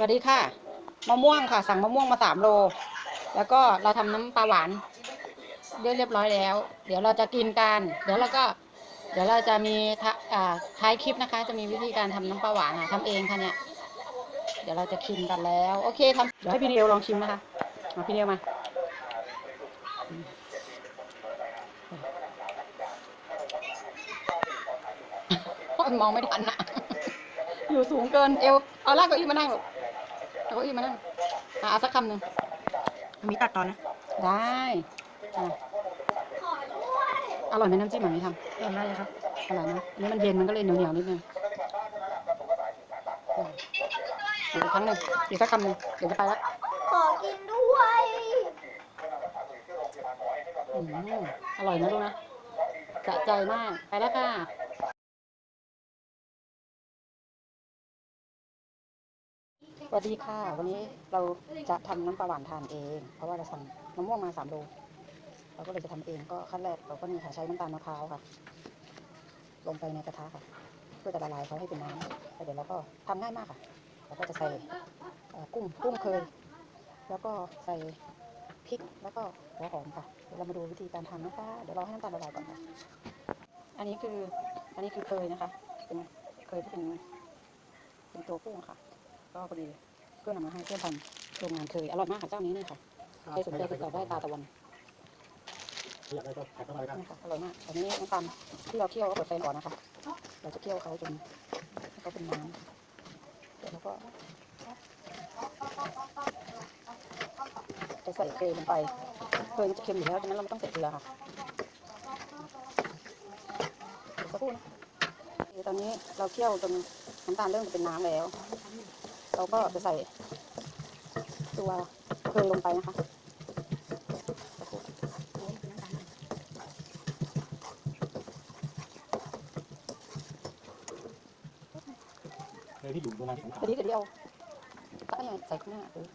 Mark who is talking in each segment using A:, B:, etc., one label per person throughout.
A: สวัสดีค่ะ มะม่วงค่ะ สั่งมะม่วงมาสามโล แล้วก็เราทำน้ำปลาหวานเรียบเรียบร้อยแล้ว เดี๋ยวเราจะกินกัน เดี๋ยวเราก็ เดี๋ยวเราจะมีท้าอ่าท้ายคลิปนะคะ จะมีวิธีการทำน้ำปลาหวานค่ะทำเองค่ะเนี่ย เดี๋ยวเราจะชิมกันแล้ว โอเคทำเดี๋ยวให้พี่เนียวลองชิมนะคะ มาพี่เนียวมาอืมาะมันมองไม่ทันนะอยู่สูงเกินเอว เอาลากเก้าอี้มานั่งลูก เอาเก้าอี้มานั่งอะเอาสักคำหนึ่ง
B: มีตัดตอนนะ
A: ได้อะอร่อยไหมน้ำจิ้มแบบนี้ท
B: เห็นไหมครับำ
A: อร่อยนะอันนี้มันเย็นมันก็เลยเหนียวเหนียวๆนิดนึงอืมอีกครั้งหนึ่งอีกสักคำหนึ่งเดี๋ยวจะไปแล้ว
C: ขอกินด้วย
A: อืมอร่อยนะลูกนะสะใจมากไปแล้วค่ะ สวัสดีค่ะ วันนี้เราจะทำน้ำปลาหวานทานเอง เพราะว่าเราสั่งมะม่วงมาสามโลเราก็เลยจะทำเองก็ขั้นแรกเราก็มีค่ะใช้น้ำตาลมะพร้าวค่ะ ลงไปในกระทะค่ะ เพื่อจะละลายเขาให้เป็นน้ำแล้วเดี๋ยวเราก็ทำง่ายมากค่ะเราก็จะใส่กุ้งกุ้งเคย แล้วก็ใส่พริกแล้วก็หัวหอมค่ะเดี๋ยวเรามาดูวิธีการทำนะคะ เดี๋ยวรอให้น้ำตาลละลายก่อนค่ะ อันนี้คืออันนี้คือเคยนะคะ เป็นเคยที่เป็นเป็นตัวกุ้งค่ะ ก็พอดีเพื่อนเอามาให้เพื่อนทำโรงงานเคยอร่อยมากค่ะเจ้านี้นี่ค่ะใครสนใจติดต่อได้ตาตะวัน
D: อยากได้ก็แพ็คเข้ามาเลยครับ
A: นี่ค่ะอร่อยมากอันนี้น้ำตาลที่เราเคี่ยวก็เปิดไฟก่อนนะคะเราจะเคี่ยวเขาจนให้เขาเป็นน้ำเดี๋ยวเราก็จะใส่เกลือลงไปเกลือมันจะเค็มอยู่แล้วดังนั้นเราไม่ต้องใส่เกลือค่ะเดี๋ยวสักครู่นะโอเคตอนนี้เราเคี่ยวจนน้ำตาลเริ่มจะเป็นน้ำแล้ว เราก็จะใส่ตัวเคยลงไปนะคะสักครู่
D: เลยที่อยู่โรงงานที่ผม
A: เดี๋ยวนี้เดี๋ยวนี้เอาตั้งยังไงใส่ข้างหน้าเออ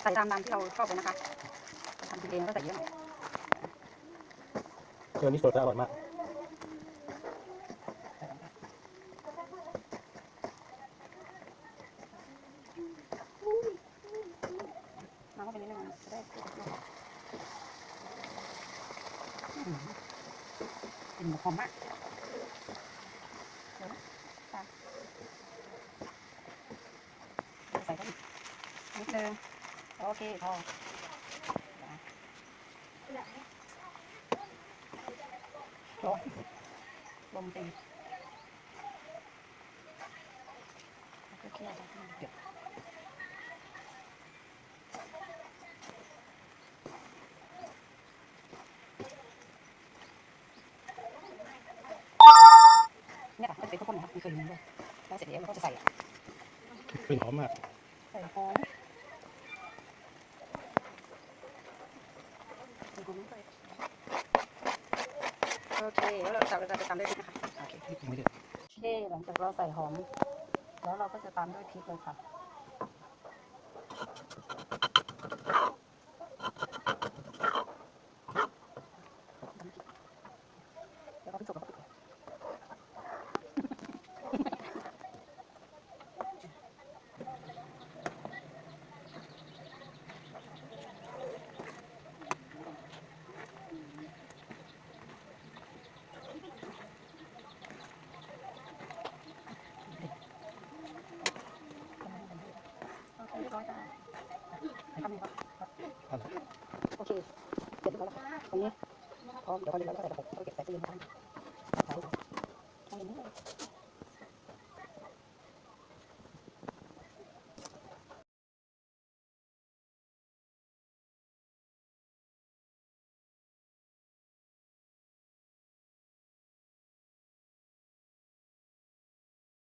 A: ใส่ตามตามที่เราชอบเลยนะคะทำกินเองก็ใส่เยอะหน่อย
D: เจอนี่สดและอร่อยมาก
A: น้ำก็เป็นนิดนึงจะได้อืม กลิ่นหอมมากเดี๋ยวนะตามใส่เข้าไปนิดนึงโอเคพอร้อนลมตีแล้วก็เคี่ยวไปให้มันเดือด เนี่ย ค่ะจะเป็นข้าวโพดนะครับมีเคยมีด้วยแล้วเสร็จแล้วเราก็จะใส่
D: กลิ่นหอมมาก
A: ใส่หอมใส่หอมลงไปโอเคแล้วเราจะเราจะตามด้วยพริกนะคะโอเค
D: ไม่ได้
A: โอเคหลังจากเราใส่หอม แล้วเราก็จะตามด้วยพริกเลยค่ะ แล้วก็พริกสดแล้วก็พริกโอเคเรียบร้อยค่ะ ทำเลยครับโอเคเสร็จเรียบร้อยแล้วค่ะตรงนี้พร้อมเดี๋ยวพอเรียนแล้วก็ใส่กระปุกแล้วก็เก็บใส่ตู้เย็นนะคะใส่ใส่อย่างนี้